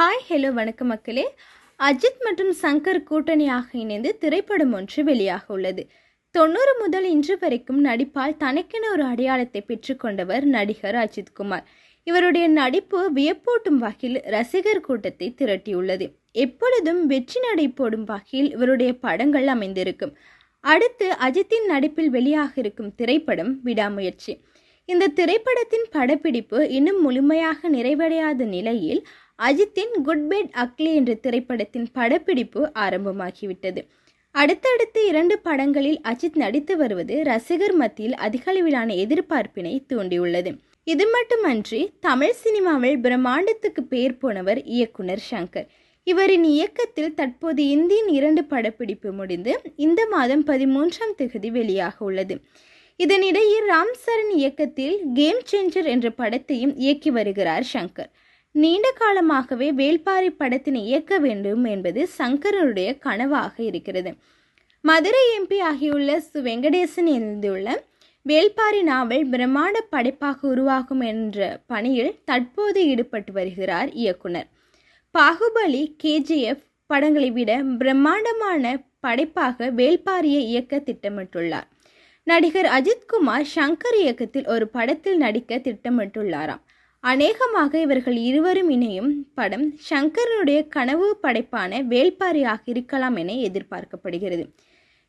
Hi hello வணக்கம் மக்களே. அஜித் மற்றும் சங்கர் கூட்டணியாக இணைந்து திரைப்படம் ஒன்று வெளியாக உள்ளது. தொண்ணூறு முதல் இன்று வரைக்கும் நடிப்பால் தனக்கென ஒரு அடையாளத்தை பெற்றுக்கொண்டவர் நடிகர் அஜித்குமார் இவருடைய நடிப்பு வியப்பூட்டும் வகையில் ரசிகர் கூட்டத்தை திரட்டியுள்ளது. எப்பொழுதும் வெற்றி நடை போடும் வகையில் இவருடைய படங்கள் அமைந்திருக்கும். அடுத்து அஜித்தின் நடிப்பில் வெளியாக இருக்கும் திரைப்படம் விடாமுயற்சி. இந்த திரைப்படத்தின் படப்பிடிப்பு இன்னும் முழுமையாக நிறைவடையாத நிலையில் அஜித்தின் குட் பேட் அக்லி என்ற திரைப்படத்தின் படப்பிடிப்பு ஆரம்பமாகிவிட்டது. அடுத்தடுத்து இரண்டு படங்களில் அஜித் நடித்து வருவது ரசிகர் மத்தியில் அதிகளவிலான எதிர்பார்ப்பினை தூண்டியுள்ளது. இது மட்டுமன்றி தமிழ் சினிமாவில் பிரம்மாண்டத்துக்கு பேர் போனவர் இயக்குனர் சங்கர். இவரின் இயக்கத்தில் தற்போது இந்தியின் இரண்டு படப்பிடிப்பு முடிந்து இந்த மாதம் பதிமூன்றாம் தேதி வெளியாக உள்ளது. இதனிடையே ராம் சரண் இயக்கத்தில் கேம் சேஞ்சர் என்ற படத்தையும் இயக்கி வருகிறார் சங்கர். நீண்ட காலமாகவே வேள்பாரி படத்தினை இயக்க வேண்டும் என்பது சங்கரனுடைய கனவாக இருக்கிறது. மதுரை எம்பி ஆகியுள்ள சு. வெங்கடேசன் எழுந்துள்ள வேள்பாரி நாவல் பிரம்மாண்ட படைப்பாக உருவாகும் என்ற பணியில் தற்போது ஈடுபட்டு வருகிறார் இயக்குனர். பாகுபலி கேஜிஎஃப் படங்களை விட பிரம்மாண்டமான படைப்பாக வேள்பாரியை இயக்க திட்டமிட்டுள்ளார். நடிகர் அஜித்குமார் சங்கர் இயக்கத்தில் ஒரு படத்தில் நடிக்க திட்டமிட்டுள்ளாராம். அநேகமாக இவர்கள் இருவரும் இணையும் படம் சங்கரனுடைய கனவு படைப்பான வேள்பாரியாக இருக்கலாம் என எதிர்பார்க்கப்படுகிறது.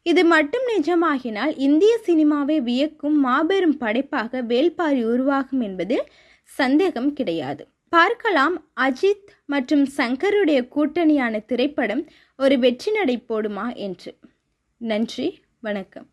இது மட்டும் நிஜமாகினால் இந்திய சினிமாவை வியக்கும் மாபெரும் படைப்பாக வேள்பாரி உருவாகும் என்பதில் சந்தேகம் கிடையாது. பார்க்கலாம் அஜித் மற்றும் சங்கருடைய கூட்டணியான திரைப்படம் ஒரு வெற்றி நடை போடுமா என்று. நன்றி வணக்கம்.